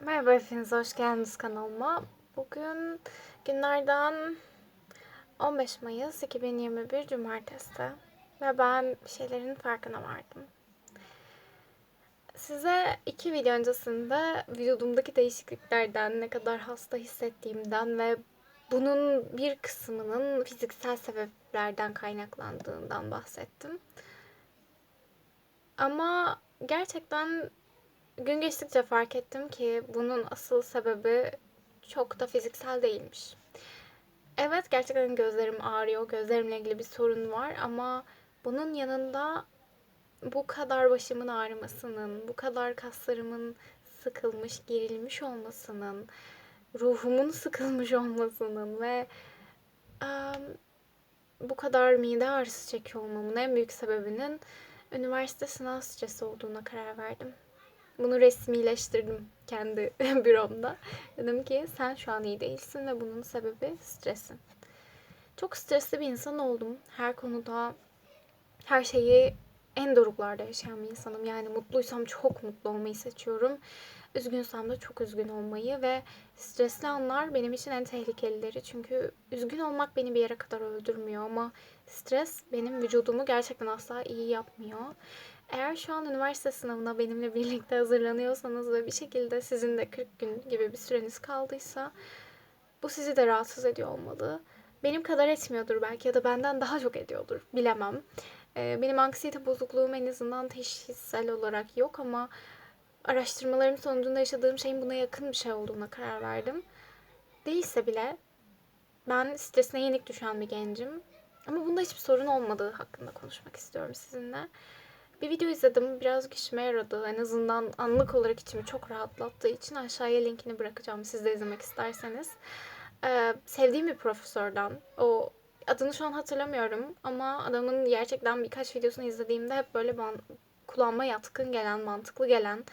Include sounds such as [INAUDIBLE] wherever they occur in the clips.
Merhaba hepiniz, hoş geldiniz kanalıma. Bugün günlerden 15 Mayıs 2021 Cumartesi ve ben bir şeylerin farkına vardım. Size iki video öncesinde vücudumdaki değişikliklerden, ne kadar hasta hissettiğimden ve bunun bir kısmının fiziksel sebeplerden kaynaklandığından bahsettim. Ama gerçekten gün geçtikçe fark ettim ki bunun asıl sebebi çok da fiziksel değilmiş. Evet gerçekten gözlerim ağrıyor, gözlerimle ilgili bir sorun var ama bunun yanında bu kadar başımın ağrımasının, bu kadar kaslarımın sıkılmış, gerilmiş olmasının, ruhumun sıkılmış olmasının ve um, bu kadar mide ağrısı çekiyor olmamın en büyük sebebinin üniversite sınav stresi olduğuna karar verdim. Bunu resmileştirdim kendi [LAUGHS] büromda. Dedim ki sen şu an iyi değilsin ve bunun sebebi stresin. Çok stresli bir insan oldum. Her konuda her şeyi en doruklarda yaşayan bir insanım. Yani mutluysam çok mutlu olmayı seçiyorum. Üzgünsem de çok üzgün olmayı ve stresli anlar benim için en tehlikelileri. Çünkü üzgün olmak beni bir yere kadar öldürmüyor ama stres benim vücudumu gerçekten asla iyi yapmıyor. Eğer şu an üniversite sınavına benimle birlikte hazırlanıyorsanız ve bir şekilde sizin de 40 gün gibi bir süreniz kaldıysa bu sizi de rahatsız ediyor olmalı. Benim kadar etmiyordur belki ya da benden daha çok ediyordur bilemem. Ee, benim anksiyete bozukluğum en azından teşhissel olarak yok ama araştırmalarım sonucunda yaşadığım şeyin buna yakın bir şey olduğuna karar verdim. Değilse bile ben stresine yenik düşen bir gencim. Ama bunda hiçbir sorun olmadığı hakkında konuşmak istiyorum sizinle. Bir video izledim. Birazcık işime yaradı. En azından anlık olarak içimi çok rahatlattığı için aşağıya linkini bırakacağım siz de izlemek isterseniz. Ee, sevdiğim bir profesörden. O adını şu an hatırlamıyorum ama adamın gerçekten birkaç videosunu izlediğimde hep böyle ben kulağıma yatkın gelen, mantıklı gelen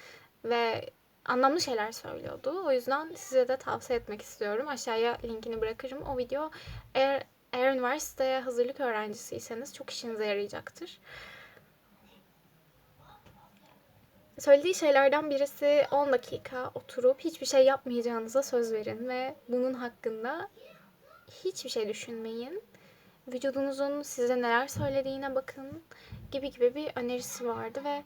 ve anlamlı şeyler söylüyordu. O yüzden size de tavsiye etmek istiyorum. Aşağıya linkini bırakırım. O video eğer eğer üniversiteye hazırlık öğrencisiyseniz çok işinize yarayacaktır. Söylediği şeylerden birisi 10 dakika oturup hiçbir şey yapmayacağınıza söz verin ve bunun hakkında hiçbir şey düşünmeyin. Vücudunuzun size neler söylediğine bakın gibi gibi bir önerisi vardı ve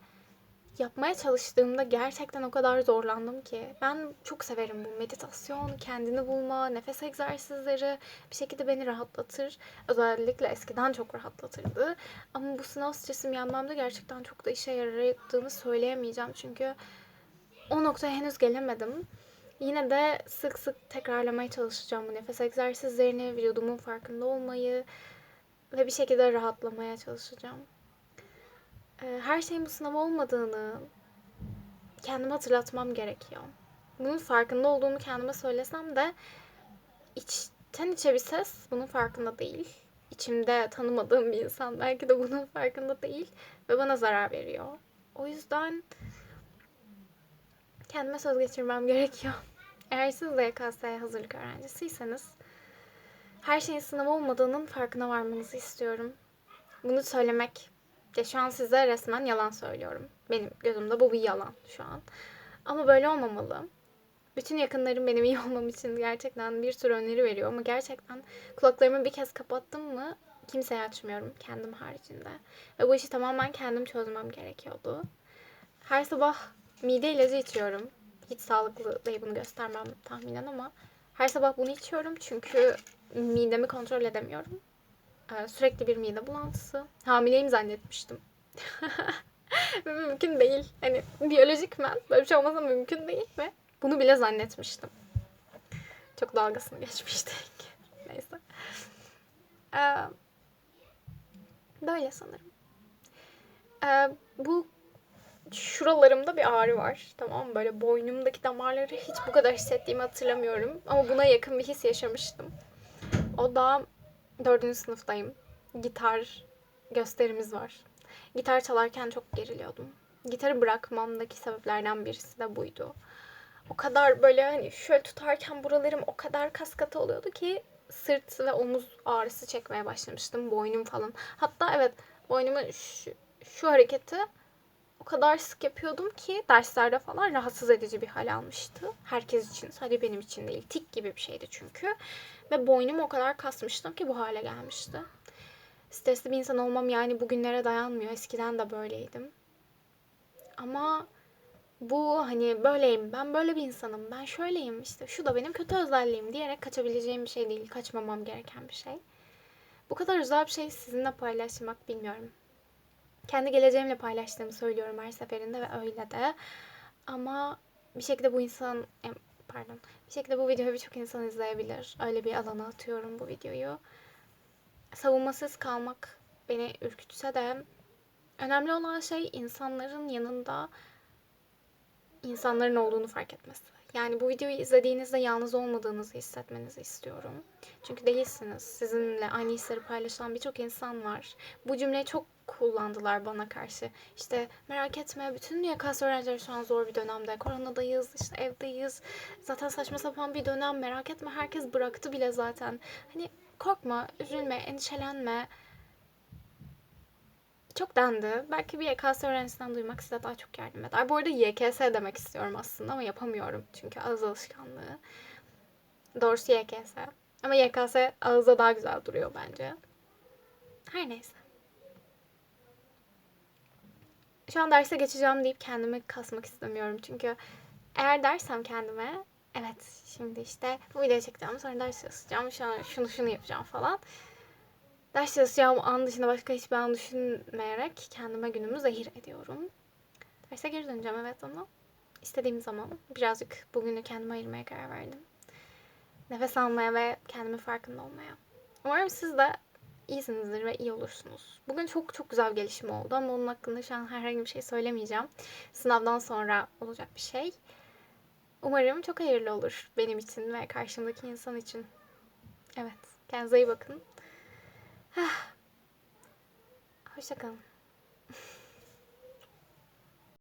yapmaya çalıştığımda gerçekten o kadar zorlandım ki. Ben çok severim bu meditasyon, kendini bulma, nefes egzersizleri bir şekilde beni rahatlatır. Özellikle eskiden çok rahatlatırdı. Ama bu sınav stresim yenmemde gerçekten çok da işe yaradığını söyleyemeyeceğim. Çünkü o noktaya henüz gelemedim. Yine de sık sık tekrarlamaya çalışacağım bu nefes egzersizlerini, vücudumun farkında olmayı ve bir şekilde rahatlamaya çalışacağım. Ee, her şeyin bu sınav olmadığını kendime hatırlatmam gerekiyor. Bunun farkında olduğumu kendime söylesem de içten içe bir ses bunun farkında değil. İçimde tanımadığım bir insan belki de bunun farkında değil ve bana zarar veriyor. O yüzden kendime söz geçirmem gerekiyor. [LAUGHS] Eğer siz de YKS'ye hazırlık öğrencisiyseniz her şeyin sınav olmadığının farkına varmanızı istiyorum. Bunu söylemek ya şu an size resmen yalan söylüyorum. Benim gözümde bu bir yalan şu an. Ama böyle olmamalı. Bütün yakınlarım benim iyi olmam için gerçekten bir sürü öneri veriyor ama gerçekten kulaklarımı bir kez kapattım mı kimseye açmıyorum kendim haricinde. Ve bu işi tamamen kendim çözmem gerekiyordu. Her sabah mide ilacı içiyorum. Hiç sağlıklı değil bunu göstermem tahminen ama her sabah bunu içiyorum çünkü midemi kontrol edemiyorum. Ee, sürekli bir mide bulantısı. Hamileyim zannetmiştim. [LAUGHS] mümkün değil. Hani biyolojik men böyle bir şey olmasa mümkün değil ve bunu bile zannetmiştim. Çok dalgasını geçmiştik. [LAUGHS] Neyse. Ee, böyle sanırım. Ee, bu şuralarımda bir ağrı var. Tamam? Böyle boynumdaki damarları hiç bu kadar hissettiğimi hatırlamıyorum. Ama buna yakın bir his yaşamıştım. O da dördüncü sınıftayım. Gitar gösterimiz var. Gitar çalarken çok geriliyordum. Gitarı bırakmamdaki sebeplerden birisi de buydu. O kadar böyle hani şöyle tutarken buralarım o kadar kaskatı oluyordu ki sırt ve omuz ağrısı çekmeye başlamıştım. Boynum falan. Hatta evet boynumun şu, şu hareketi kadar sık yapıyordum ki derslerde falan rahatsız edici bir hal almıştı. Herkes için, sadece benim için değil. Tik gibi bir şeydi çünkü. Ve boynumu o kadar kasmıştım ki bu hale gelmişti. Stresli bir insan olmam yani bugünlere dayanmıyor. Eskiden de böyleydim. Ama bu hani böyleyim, ben böyle bir insanım, ben şöyleyim işte şu da benim kötü özelliğim diyerek kaçabileceğim bir şey değil, kaçmamam gereken bir şey. Bu kadar özel bir şey sizinle paylaşmak bilmiyorum. Kendi geleceğimle paylaştığımı söylüyorum her seferinde ve öyle de. Ama bir şekilde bu insan, pardon, bir şekilde bu videoyu birçok insan izleyebilir. Öyle bir alana atıyorum bu videoyu. Savunmasız kalmak beni ürkütse de önemli olan şey insanların yanında insanların olduğunu fark etmesi. Yani bu videoyu izlediğinizde yalnız olmadığınızı hissetmenizi istiyorum. Çünkü değilsiniz. Sizinle aynı hisleri paylaşan birçok insan var. Bu cümleyi çok kullandılar bana karşı. İşte merak etme bütün YKS öğrencileri şu an zor bir dönemde. Koronadayız, işte evdeyiz. Zaten saçma sapan bir dönem merak etme herkes bıraktı bile zaten. Hani korkma, üzülme, endişelenme. Çok dendi. Belki bir YKS öğrencisinden duymak size daha çok yardım eder. Bu arada YKS demek istiyorum aslında ama yapamıyorum. Çünkü ağız alışkanlığı. Doğrusu YKS. Ama YKS ağızda daha güzel duruyor bence. Her neyse. Şu an derse geçeceğim deyip kendimi kasmak istemiyorum. Çünkü eğer dersem kendime evet şimdi işte bu videoyu çekeceğim sonra ders çalışacağım şunu şunu, şunu yapacağım falan. Ders çalışacağım an dışında başka hiçbir an düşünmeyerek kendime günümü zehir ediyorum. Derse geri döneceğim evet ama istediğim zaman birazcık bugünü kendime ayırmaya karar verdim. Nefes almaya ve kendimi farkında olmaya. Umarım siz de iyisinizdir ve iyi olursunuz. Bugün çok çok güzel bir gelişme oldu ama onun hakkında şu an herhangi bir şey söylemeyeceğim. Sınavdan sonra olacak bir şey. Umarım çok hayırlı olur benim için ve karşımdaki insan için. Evet, kendinize iyi bakın. Hoşçakalın.